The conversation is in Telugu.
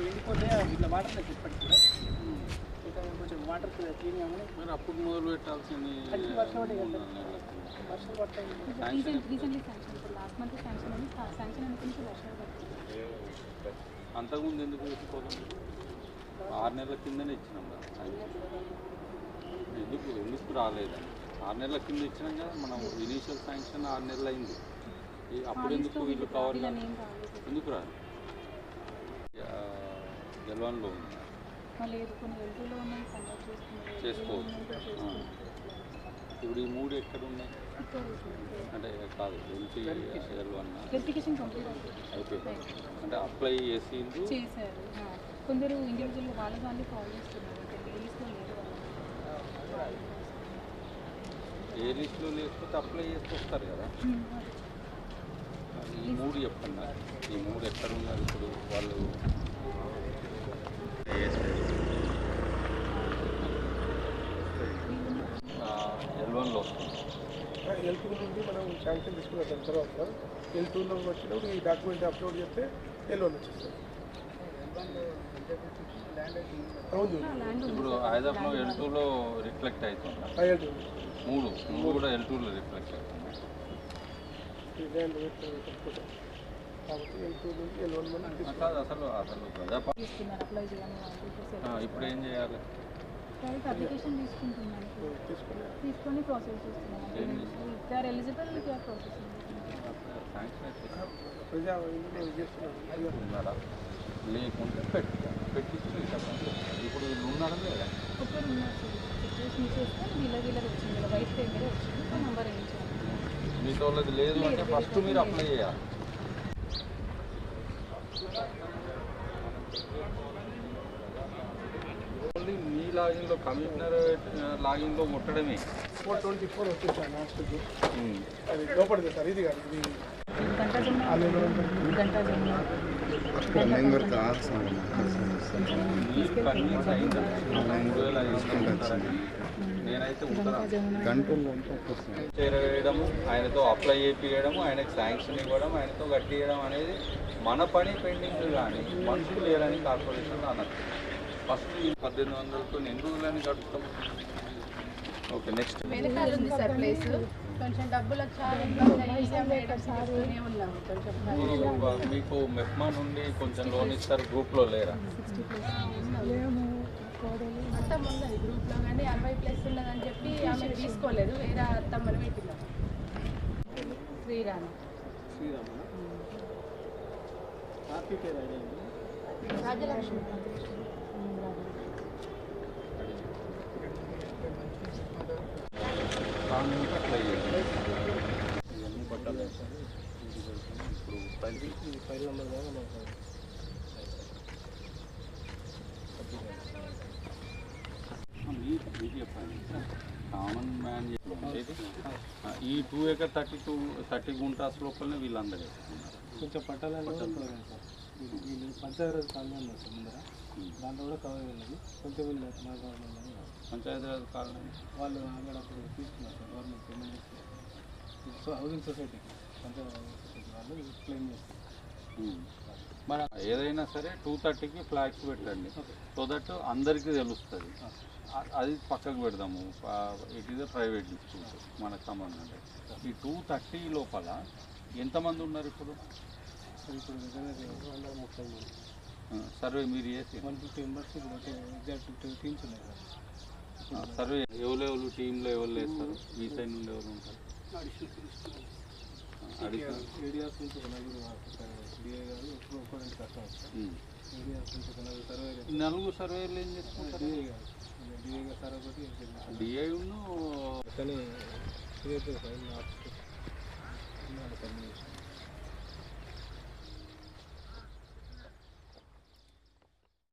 కొంచెం ఎండిపోతే ఇట్లా వాటర్ ఇప్పటికి ఇట్లా కొంచెం వాటర్ క్లీన్ మరి అప్పుడు మొదలు పెట్టాల్సింది అది వర్షం పడే కదా వర్షం పడతాయి రీసెంట్ రీసెంట్లీ శాంక్షన్ ఇప్పుడు లాస్ట్ మంత్ శాంక్షన్ అని శాంక్షన్ అనుకుంటే వర్షాలు పడుతుంది అంతకుముందు ఎందుకు పెట్టుకోవాలి ఆరు నెలల కిందనే ఇచ్చినాం కదా. ఎందుకు ఎందుకు రాలేదని ఆరు నెలల కింద ఇచ్చినాం కదా. మనం ఇనీషియల్ శాంక్షన్ ఆరు నెలలు అయింది. ఈ- అప్పుడు ఎందుకు వీళ్ళు కవర్ రాలేదు ఎందుకు రాదు గెలవన్లో ఉంది. చేసుకోవచ్చు. ఇప్పుడు ఈ మూడు ఎక్కడ ఉన్నాయి అంటే కాదు కంప్లీట్ అవుతుంది అయిపోయింది. అంటే అప్లై చేసిండు చేశారు. కొందరు ఇండివిజువల్ వాళ్ళ వాళ్ళే కాల్ చేస్తున్నారు. ఏ లిస్టులో లేకపోతే అప్లై చేసుకొస్తారు కదా. ఈ మూడు చెప్పండి. ఈ మూడు ఎక్కడ ఉన్నారు ఇప్పుడు వాళ్ళు? ఎల్వన్లో వస్తుంది ఎల్ టూ నుండి మనం శాంక్షన్ తీసుకున్న తర్వాత ఎల్ టూలో వచ్చినప్పుడు ఈ డాక్యుమెంట్ అప్లోడ్ చేస్తే ఎల్ వన్ వచ్చేస్తుంది. ఇప్పుడు హైదరాబాద్లో ఎల్ టూలో రిఫ్లెక్ట్ అవుతుంది మూడు. మూడు కూడా ఎల్ టూలో రిఫ్లెక్ట్ అవుతుంది ఇప్పుడు ఏం చేయాలి? తీసుకుని తీసుకొని ప్రాసెస్ చేస్తున్నాను ఎలిజిబుల్ లేకుంటే పెట్టి పెట్టించి ఇప్పుడు వీళ్ళు ఉన్నారా లేదా? ఒకరు ఉన్నారు సిచ్యువేషన్ చేస్తే వీళ్ళ వీళ్ళకి వచ్చింది. వీళ్ళ వైఫ్ పేరు మీద వచ్చింది ఆ నెంబర్ వేయించాను మీతో లేదు అంటే ఫస్ట్ మీరు అప్లై చేయాలి ఓన్లీ మీ లాగిన్లో కమిషనర్ లాగిన్లో ముట్టడమే ఫోర్ ట్వంటీ ఫోర్ లాస్ట్కి అది లోపలిది సార్ ఇది కాదు ఇది. నేనైతే చేరవేయడము ఆయనతో అప్లై చేయించడము ఆయనకు శాంక్షన్ ఇవ్వడం ఆయనతో కట్టియడం అనేది మన పని పెండింగ్ కానీ మనుషులు లేరని కార్పొరేషన్ అన్నట్టు ఫస్ట్ ఈ పద్దెనిమిది వందలతో ఎన్ని రోజులని ఓకే నెక్స్ట్ వెనకాల ఉంది సార్ ప్లేస్. కొంచెం డబ్బులు మీకు మెప్మా నుండి కొంచెం లోన్ ఇస్తారు గ్రూప్లో లేరా? ఉన్నది గ్రూప్లో? కానీ అరవై ప్లస్ ఉన్నదని చెప్పి ఆమె తీసుకోలేదు. వేరే అత్తమ్మని పెట్టినాం శ్రీరామ. హ్యాపీ పేరు రాజలక్ష్మి. పట్టాలి కామన్ మ్యాన్ ఈ two acre thirty two thirty guntas లోపలనే వీళ్ళందరూ కొంచెం పట్టాలని వీళ్ళు పంచాయతీ ముందర. దాంట్లో కూడా కవర్ వెళ్ళదు. కొంచెం వీళ్ళు మా గవర్నమెంట్. పంచాయతీరాజ్ కాలనీ వాళ్ళు అక్కడ అప్పుడు తీసుకున్నారు government payment so housing society panchayat housing society వాళ్ళు క్లెయిమ్ చేస్తారు. మన ఏదైనా సరే టూ థర్టీకి ఫ్లాగ్స్ పెట్టండి. సో దట్ అందరికీ తెలుస్తుంది. అది పక్కకు పెడదాము. ఇట్ ఈస్ ప్రైవేట్ ఇన్స్టిట్యూట్ మనకు సంబంధం. ఈ టూ థర్టీ లోపల ఎంతమంది ఉన్నారు ఇప్పుడు? ఇప్పుడు ముప్పై మంది. సర్వే మీరు చేసి. One fifty members exact fifty teams ఉన్నాయి సార్. సర్వే ఎవరు ఎవరు టీంలో ఎవరు వేస్తారు మీ సైడ్ నుండి ఎవరు ఉంటారు? ఏరియాస్ నుంచి నలుగురు డిఏ గారు ఎప్పుడు కష్టం ఉమ్. ఏరియాస్ నుంచి నలుగురు సర్వే నలుగురు సర్వేలు ఏం చేసుకుంటారు డిఏ గారు. డిఏ గారు సార్ ఒకటి డిఐను కానీ